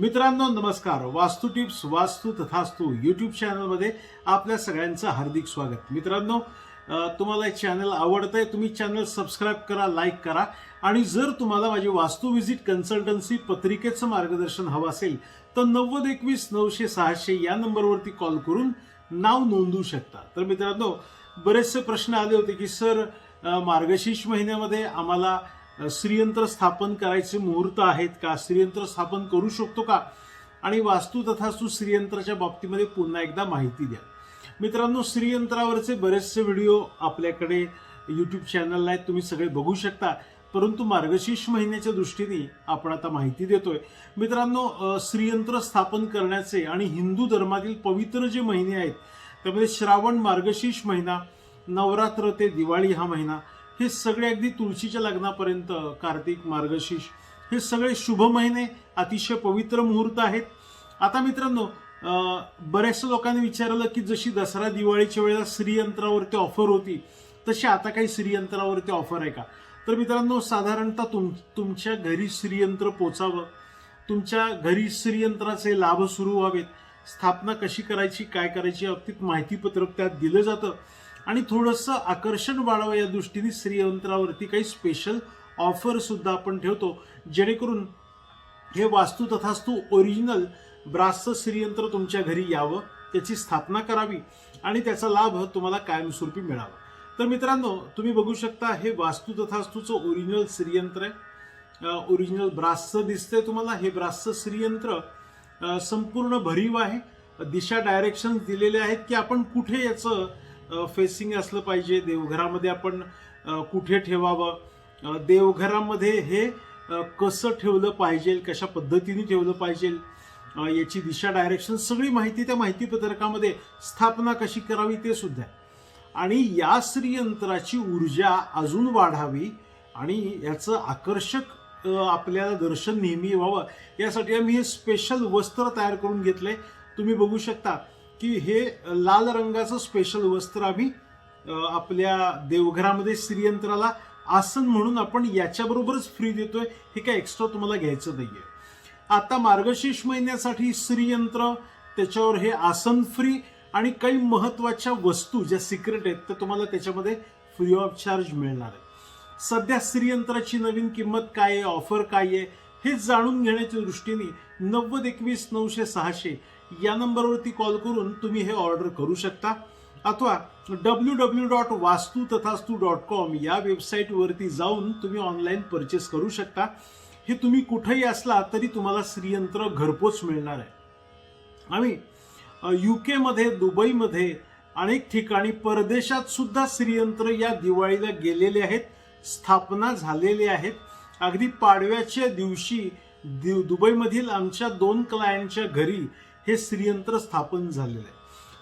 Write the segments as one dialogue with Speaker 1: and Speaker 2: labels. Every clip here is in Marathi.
Speaker 1: मित्रांनो नमस्कार. वास्तू टिप्स वास्तू तथास्तू यूट्यूब चॅनलमध्ये आपल्या सगळ्यांचं हार्दिक स्वागत. मित्रांनो तुम्हाला हे चॅनल आवडतंय तुम्ही चॅनल सबस्क्राईब करा लाईक करा. आणि जर तुम्हाला माझी वास्तू व्हिजिट कन्सल्टन्सी पत्रिकेचं मार्गदर्शन हवं असेल तर नव्वद एकवीस नऊशे सहाशे या नंबरवरती कॉल करून नाव नोंदवू शकता. तर मित्रांनो बरेचसे प्रश्न आले होते की सर मार्गशीर्ष महिन्यामध्ये आम्हाला श्रीयंत्र स्थापन करायचे मुहूर्त आहेत का? श्रीयंत्र स्थापन करू शकतो का? आणि वास्तू तथास्तू श्रीयंत्राच्या बाबतीमध्ये पुन्हा एकदा माहिती द्या. मित्रांनो श्रीयंत्रावरचे बरेचसे व्हिडिओ आपल्याकडे यूट्यूब चॅनलला आहेत. तुम्ही सगळे बघू शकता. परंतु मार्गशीर्ष महिन्याच्या दृष्टीने आपण आता माहिती देतोय. मित्रांनो श्रीयंत्र स्थापन करण्याचे आणि हिंदू धर्मातील पवित्र जे महिने आहेत त्यामध्ये श्रावण मार्गशीर्ष महिना नवरात्र ते दिवाळी हा महिना हे सगळे अगदी तुळशीच्या लग्नापर्यंत कार्तिक मार्गशीर्ष हे सगळे शुभ महिने अतिशय पवित्र मुहूर्त आहेत. आता मित्रांनो बऱ्याचशा लोकांनी विचारलं की जशी दसरा दिवाळीच्या वेळेला श्रीयंत्रावरती ऑफर होती तशी आता काही श्रीयंत्रावरती ऑफर आहे का? तर मित्रांनो साधारणतः तुम तुमच्या घरी श्रीयंत्र पोचावं तुमच्या घरी श्रीयंत्राचे लाभ सुरू व्हावेत स्थापना कशी करायची काय करायची अगदी माहितीपत्रक त्यात दिलं जातं. आणि थोडंसं आकर्षण वाढावं या दृष्टीने श्रीयंत्रावरती काही स्पेशल ऑफर सुद्धा आपण ठेवतो. जेणेकरून हे वास्तू तथास्तू ओरिजिनल ब्रासचं श्रीयंत्र तुमच्या घरी यावं त्याची स्थापना करावी आणि त्याचा लाभ तुम्हाला कायमस्वरूपी मिळावा. तर मित्रांनो तुम्ही बघू शकता हे वास्तू तथास्तूचं ओरिजिनल श्रीयंत्र आहे. ओरिजिनल ब्रासचं दिसतंय तुम्हाला. हे ब्रासचं श्रीयंत्र संपूर्ण भरीव आहे. दिशा डायरेक्शन दिलेले आहेत की आपण कुठे याचं फेसिंग असलं पाहिजे. देवघरामध्ये आपण कुठे ठेवावं? देवघरामध्ये हे कसं ठेवलं पाहिजे? कशा पद्धतीने ठेवलं पाहिजे? याची दिशा डायरेक्शन सगळी माहिती त्या माहिती पत्रकामध्ये स्थापना कशी करावी ते सुद्धा. आणि या श्रीयंत्राची ऊर्जा अजून वाढावी आणि याचं आकर्षक आपल्याला दर्शन नेहमी व्हावं. यासाठी आम्ही हे स्पेशल वस्त्र तयार करून घेतलंय. तुम्ही बघू शकता. की हे लाल रंगाचं स्पेशल वस्त्र आम्ही आपल्या देवघरामध्ये श्रीयंत्राला आसन म्हणून आपण याच्याबरोबरच फ्री देतोय हे काय एक्स्ट्रा तुम्हाला घ्यायचं नाहीये. आता मार्गशीर्ष महिन्यासाठी श्रीयंत्र त्याच्यावर हे आसन फ्री आणि काही महत्त्वाच्या वस्तू ज्या सिक्रेट आहेत त्या तुम्हाला त्याच्यामध्ये फ्री ऑफ चार्ज मिळणार आहे सध्या श्रीयंत्राची नवीन किंमत काय आहे ऑफर काय आहे हे जाणून घेण्याच्या दृष्टीने नव्वद एकवीस नऊशे सहाशे या नंबरवरती कॉल करून तुम्ही हे ऑर्डर करू शकता. अथवा डब्ल्यू डब्ल्यू डॉट वास्तू तथास्तू डॉट कॉम या वेबसाईटवरती जाऊन तुम्ही ऑनलाईन परचेस करू शकता. हे तुम्ही कुठेही असला तरी तुम्हाला श्रीयंत्र घरपोच मिळणार आहे. आम्ही यू केमध्ये दुबईमध्ये अनेक ठिकाणी परदेशात सुद्धा श्रीयंत्र या दिवाळीला गेलेले आहेत स्थापना झालेले आहेत. अगदी पाडव्याच्या दिवशी दि- दुबईमधील आमच्या दोन क्लायंटच्या घरी हे श्रीयंत्र स्थापन झालेलं आहे.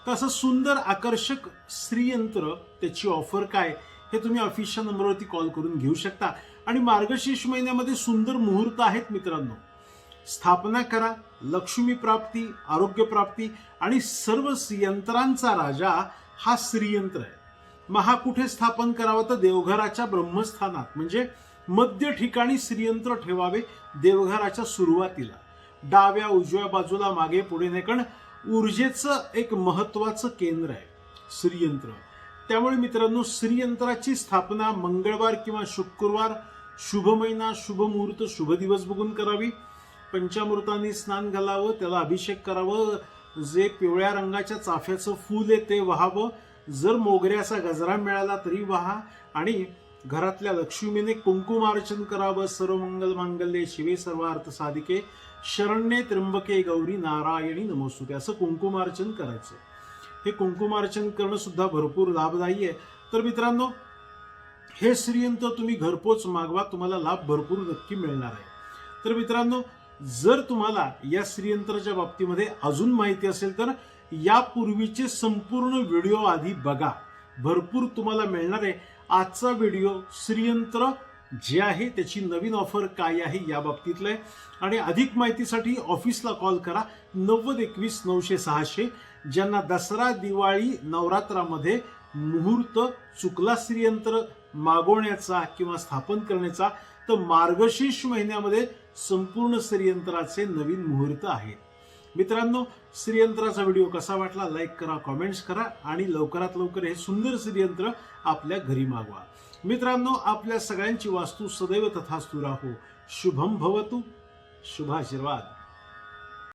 Speaker 1: तर असं सुंदर आकर्षक श्रीयंत्र त्याची ऑफर काय हे तुम्ही ऑफिसच्या नंबरवरती कॉल करून घेऊ शकता. आणि मार्गशीर्ष महिन्यामध्ये सुंदर मुहूर्त आहेत मित्रांनो. स्थापना करा लक्ष्मी प्राप्ती आरोग्य प्राप्ती आणि सर्व यंत्रांचा राजा हा श्रीयंत्र आहे. मग हा कुठे स्थापन करावं तर देवघराच्या ब्रह्मस्थानात. म्हणजे मध्य ठिकाणी श्रीयंत्र ठेवावे देवघराच्या सुरुवातीला. डाव्या उजव्या बाजूला मागे पुढे नाही कारण ऊर्जेचं एक महत्वाचं केंद्र आहे श्रीयंत्र. त्यामुळे मित्रांनो श्रीयंत्राची स्थापना मंगळवार किंवा शुक्रवार शुभ महिना शुभ मुहूर्त शुभ दिवस बघून करावी. पंचामृतांनी स्नान घालावं त्याला अभिषेक करावं जे पिवळ्या रंगाच्या चाफ्याचं फूल आहे ते व्हावं. जर मोगऱ्याचा गजरा मिळाला तरी व्हा. आणि घरातल्या लक्ष्मीने कुंकुमार्चन करावं सर्व मंगल मांगल्ये शिवे सर्वार्थ साधिके शरण्ये त्र्यंबके गौरी नारायणी नमोस्तुते. असं कुंकुमार्चन करायचं. हे कुंकुमार्चन करणं सुद्धा भरपूर लाभदायी आहे. तर मित्रांनो हे श्रीयंत्र तुम्ही घरपोच मागवा तुम्हाला लाभ भरपूर नक्की मिळणार आहे. तर मित्रांनो जर तुम्हाला या श्रीयंत्राच्या बाबतीमध्ये अजून माहिती असेल तर यापूर्वीचे संपूर्ण व्हिडिओ आधी बघा. भरपूर तुम्हाला मिळणार आहे. आजचा व्हिडिओ श्रीयंत्र जे आहे त्याची नवीन ऑफर काय आहे या बाबतीतलं आहे. आणि अधिक माहितीसाठी ऑफिसला कॉल करा. नव्वद एकवीस नऊशे सहाशे. ज्यांना दसरा दिवाळी नवरात्रामध्ये मुहूर्त चुकला श्रीयंत्र मागवण्याचा किंवा स्थापन करण्याचा तर मार्गशीर्ष महिन्यामध्ये संपूर्ण श्रीयंत्राचे नवीन मुहूर्त आहे मित्रांनो श्रीयंत्राचा व्हिडिओ कसा वाटला लाईक करा कॉमेंट्स करा आणि लवकरात लवकर हे सुंदर श्रीयंत्र आपल्या घरी मागवा. मित्रांनो आपल्या सगळ्यांची वास्तू सदैव तथास्तु राहो. शुभम भवतु. शुभाशीर्वाद.